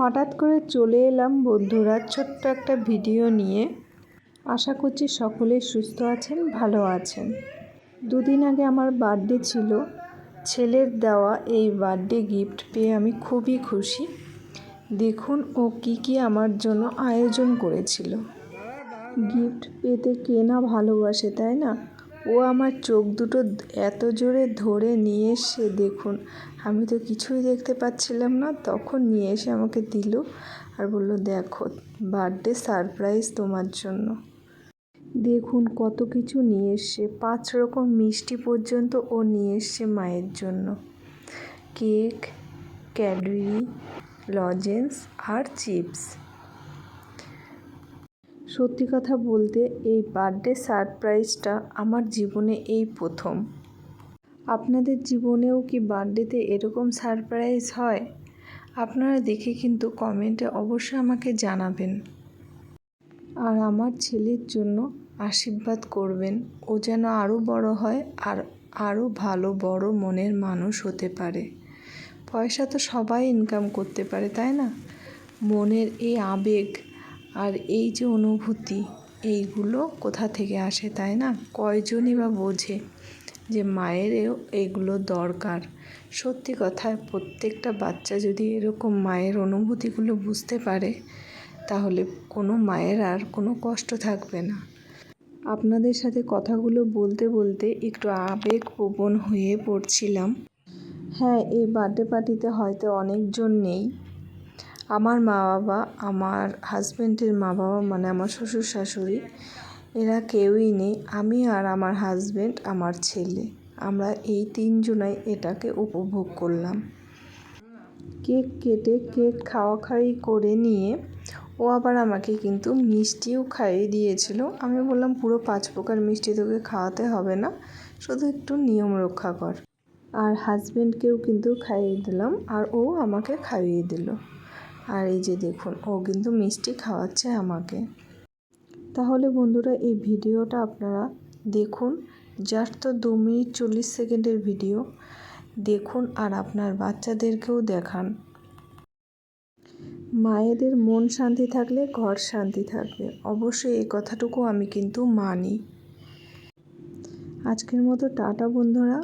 হঠাৎ করে চলে এলাম বন্ধুরা ছোট্ট একটা ভিডিও নিয়ে। আশা করছি সকলে সুস্থ আছেন, ভালো আছেন। দুদিন আগে আমার বার্থডে ছিল। ছেলের দেওয়া এই বার্থডে গিফট পেয়ে আমি খুবই খুশি। দেখুন ও কি কি আমার জন্য আয়োজন করেছিল। গিফট পেতে কে না ভালোবাসে, তাই না? ও আমার চোখ দুটো এত জোরে ধরে নিয়ে এসে দেখুন। আমি তো কিছুই দেখতে পাচ্ছিলাম না। তখন নিয়ে এসে আমাকে দিল আর বলল, দেখো বার্থডে সারপ্রাইজ তোমার জন্য। দেখুন কত কিছু নিয়ে এসছে। পাঁচ রকম মিষ্টি পর্যন্ত ও নিয়ে এসছে মায়ের জন্য। কেক, ক্যাডবেরি, লজেন্স আর চিপস। সত্যি কথা বলতে, এই বার্থডে সারপ্রাইজটা আমার জীবনে এই প্রথম। আপনাদের জীবনেও কি বার্থডেতে এরকম সারপ্রাইজ হয়? আপনারা দেখে কিন্তু কমেন্টে অবশ্যই আমাকে জানাবেন। আর আমার ছেলের জন্য আশীর্বাদ করবেন। ও যেন আরও বড় হয় আর আরও ভালো, বড় মনের মানুষ হতে পারে। পয়সা তো সবাই ইনকাম করতে পারে, তাই না? মনের এই আবেগ আর এই যে অনুভূতি, এইগুলো কোথা থেকে আসে তাই না? কয়জনই বা বোঝে যে মায়েরও এগুলো দরকার। সত্যি কথা, প্রত্যেকটা বাচ্চা যদি এরকম মায়ের অনুভূতিগুলো বুঝতে পারে, তাহলে কোনো মায়ের আর কোনো কষ্ট থাকবে না। আপনাদের সাথে কথাগুলো বলতে বলতে একটু আবেগ আবেগপ্রবণ হয়ে পড়ছিলাম। হ্যাঁ এই বার্থডে পার্টিতে হয়তো অনেকজন নেই। আমার মা বাবা, আমার হাজব্যান্ডের মা বাবা মানে আমার শ্বশুর শাশুড়ি, এরা কেউই নেই। আমি আর আমার হাজব্যান্ড আমার ছেলে। আমরা এই তিনজনাই এটাকে উপভোগ করলাম। কেক কেটে কেক খাওয়া খাওয়ি করে নিয়ে, ও আবার আমাকে কিন্তু মিষ্টিও খাইয়ে দিয়েছিল। আমি বললাম, পুরো পাঁচ প্রকার মিষ্টি তোকে খাওয়াতে হবে না, শুধু একটু নিয়ম রক্ষা কর। আর হাজব্যান্ডকেও কিন্তু খাইয়ে দিলাম, আর ও আমাকে খাইয়ে দিল। আর এই যে দেখুন, ও কিন্তু মিষ্টি খাওয়াচ্ছে আমাকে। তাহলে বন্ধুরা, এই ভিডিওটা আপনারা দেখুন। জাস্ট তো দু মিনিট চল্লিশ সেকেন্ডের ভিডিও। দেখুন আর আপনার বাচ্চাদেরকেও দেখান। মায়েদের মন শান্তি থাকলে ঘর শান্তি থাকবে। অবশ্যই এই কথাটুকু আমি কিন্তু মানি। আজকের মতো টাটা বন্ধুরা।